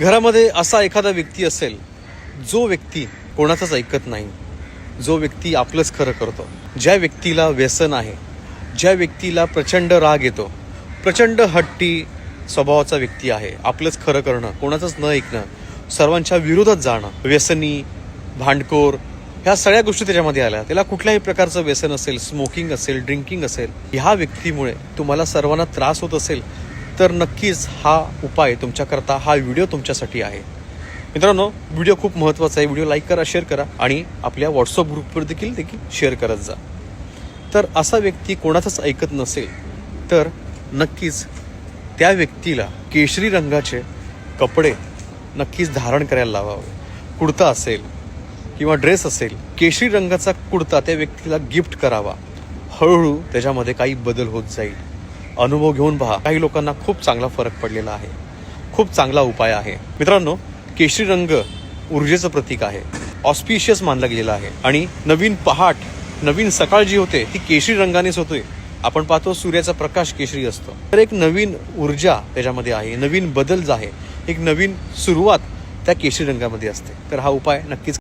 घरामध्ये असा एखादा व्यक्ती असेल जो व्यक्ती कोणाचंच ऐकत नाही जो व्यक्ती आपलंच खरं करतो. ज्या व्यक्तीला व्यसन आहे ज्या व्यक्तीला प्रचंड राग येतो प्रचंड हट्टी स्वभावाचा व्यक्ती आहे आपलंच खरं करणं कोणाचंच न ऐकणं सर्वांच्या विरोधात जाणं व्यसनी भांडखोर ह्या सगळ्या गोष्टी त्याच्यामध्ये आल्या. त्याला कुठल्याही प्रकारचं व्यसन असेल स्मोकिंग असेल ड्रिंकिंग असेल ह्या व्यक्तीमुळे तुम्हाला सर्वांना त्रास होत असेल तर नक्कीच हा उपाय तुमच्याकरता हा व्हिडिओ तुमच्यासाठी आहे. मित्रांनो व्हिडिओ खूप महत्त्वाचा आहे. व्हिडिओ लाईक करा शेअर करा आणि आपल्या व्हॉट्सअप ग्रुपवर देखील देखील शेअर करत जा. तर असा व्यक्ती कोणाचाच ऐकत नसेल तर नक्कीच त्या व्यक्तीला केशरी रंगाचे कपडे नक्कीच धारण करायला लावावे. कुडता असेल किंवा ड्रेस असेल केशरी रंगाचा कुडता त्या व्यक्तीला गिफ्ट करावा. हळूहळू त्याच्यामध्ये काही बदल होत जाईल. अनुभव घेऊन पहा. काही लोकांना खूप चांगला फरक पडलेला आहे. खूप चांगला उपाय आहे. मित्रांनो केशरी रंग ऊर्जेचं प्रतीक आहे. ऑस्पिशियस मानला गेलेला आहे. आणि नवीन पहाट नवीन सकाळ जी होते ती केशरी रंगानेच होते. आपण पाहतो सूर्याचा प्रकाश केशरी असतो. तर एक नवीन ऊर्जा त्याच्यामध्ये आहे. नवीन बदल जो आहे एक नवीन सुरुवात त्या केशरी रंगामध्ये असते. तर हा उपाय नक्कीच